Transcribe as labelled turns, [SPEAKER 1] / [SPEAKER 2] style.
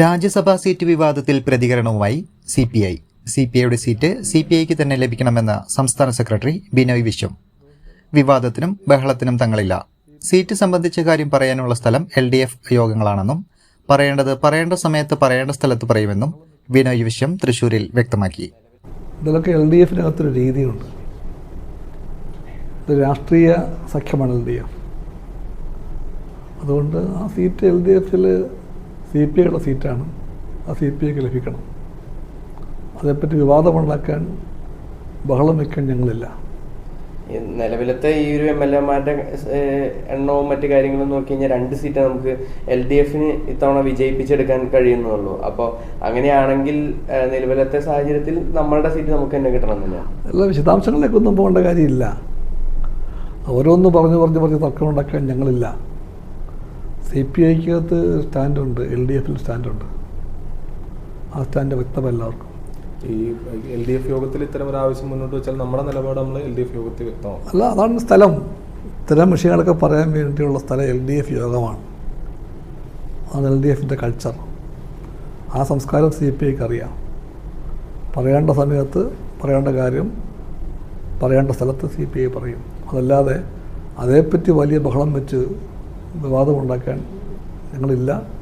[SPEAKER 1] രാജ്യസഭാ seat വിവാദത്തിൽ പ്രതികരണവുമായി C P I. C P ഐയുടെ സീറ്റ് സി പി ഐക്ക് തന്നെ ലഭിക്കണമെന്ന് സംസ്ഥാന സെക്രട്ടറി ബിനോയ് വിശ്വം. വിവാദത്തിനും ബഹളത്തിനും തങ്ങളില്ല. സീറ്റ് സംബന്ധിച്ച കാര്യം പറയാനുള്ള സ്ഥലം എൽ ഡി എഫ് യോഗങ്ങളാണെന്നും പറയേണ്ടത് പറയേണ്ട സമയത്ത് പറയേണ്ട സ്ഥലത്ത് പറയുമെന്നും ബിനോയ് വിശ്വം തൃശൂരിൽ വ്യക്തമാക്കി.
[SPEAKER 2] ഇതിലൊക്കെ എൽ ഡി എഫിനകത്തൊരു രീതിയുണ്ട്. രാഷ്ട്രീയ സഖ്യമാണ് എൽ ഡി എഫ്. അതുകൊണ്ട് ആ സീറ്റ് എൽ ഡി എഫിൽ സി പി ഐയുടെ സീറ്റാണ്. ആ സി പി ഐക്ക് ലഭിക്കണം. അതേപ്പറ്റി വിവാദമുണ്ടാക്കാൻ ബഹളം വെക്കാൻ ഞങ്ങളില്ല.
[SPEAKER 3] നിലവിലത്തെ ഈ ഒരു എം എൽ എമാരുടെ എണ്ണവും മറ്റു കാര്യങ്ങളും നോക്കി കഴിഞ്ഞാൽ രണ്ട് സീറ്റ് നമുക്ക് എൽ ഡി എഫിന് ഇത്തവണ വിജയിപ്പിച്ചെടുക്കാൻ കഴിയുന്നുള്ളൂ. അപ്പോൾ അങ്ങനെയാണെങ്കിൽ നിലവിലത്തെ സാഹചര്യത്തിൽ നമ്മളുടെ സീറ്റ് നമുക്ക് തന്നെ കിട്ടണം തന്നെയാണ്
[SPEAKER 2] എല്ലാ വിശദാംശങ്ങളിലേക്കൊന്നും പോകേണ്ട കാര്യമില്ല. ഓരോന്ന് പറഞ്ഞു പറഞ്ഞു പറഞ്ഞ് തർക്കമുണ്ടാക്കാൻ ഞങ്ങളില്ല. സി പി ഐക്കകത്ത് സ്റ്റാൻഡുണ്ട് എൽ ഡി എഫിൽ സ്റ്റാൻഡുണ്ട്. ആ സ്റ്റാൻഡ് വ്യക്തമല്ല എല്ലാവർക്കും.
[SPEAKER 4] ഈ എൽ ഡി എഫ് യോഗത്തിൽ ഇത്തരം ഒരു ആവശ്യം മുന്നോട്ട് വെച്ചാൽ നമ്മുടെ നിലപാട് നമ്മൾ എൽ ഡി എഫ് യോഗത്തിൽ വ്യക്തമാണ്
[SPEAKER 2] അല്ല അതാണ് സ്ഥലം. ഇത്തരം വിഷയങ്ങളൊക്കെ പറയാൻ വേണ്ടിയുള്ള സ്ഥലം എൽ ഡി എഫ് യോഗമാണ്. അതാണ് എൽ ഡി എഫിന്റെ കൾച്ചർ ആ സംസ്കാരം സി പി ഐക്ക് അറിയാം പറയേണ്ട സമയത്ത് പറയേണ്ട കാര്യം പറയേണ്ട സ്ഥലത്ത് സി പി ഐ പറയും. അതല്ലാതെ അതേപ്പറ്റി വലിയ ബഹളം വെച്ച് വിവാദമുണ്ടാക്കാൻ ഞങ്ങളില്ല.